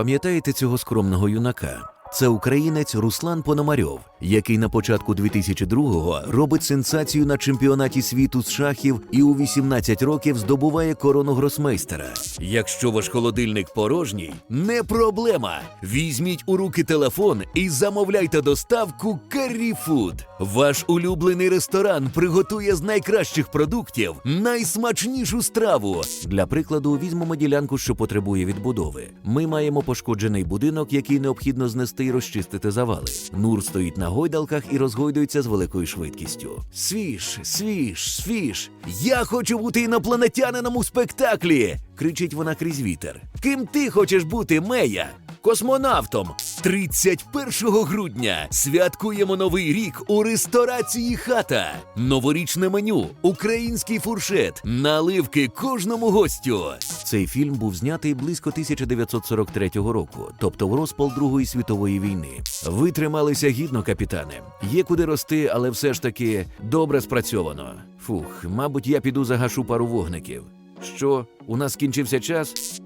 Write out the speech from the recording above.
Пам'ятаєте цього скромного юнака? Це українець Руслан Пономарьов, який на початку 2002-го робить сенсацію на чемпіонаті світу з шахів і у 18 років здобуває корону гросмейстера. Якщо ваш холодильник порожній, не проблема. Візьміть у руки телефон і замовляйте доставку Curry Ваш улюблений ресторан приготує з найкращих продуктів найсмачнішу страву. Для прикладу, візьмемо ділянку, що потребує відбудови. Ми маємо пошкоджений будинок, який необхідно знести і розчистити завали. Нур стоїть на гойдалках і розгойдується з великою швидкістю. Свіж, свіж, свіж. Я хочу бути інопланетянином у спектаклі. кричить вона крізь вітер. Ким ти хочеш бути, Мея? Космонавтом 31 грудня святкуємо новий рік у ресторації хата. Новорічне меню, український фуршет, наливки кожному гостю. Цей фільм був знятий близько 1943 року, тобто в розпал Другої світової війни. Ви трималися гідно, капітане. Є куди рости, але все ж таки добре спрацьовано. Фух, мабуть, я піду загашу пару вогників. Що, у нас скінчився час?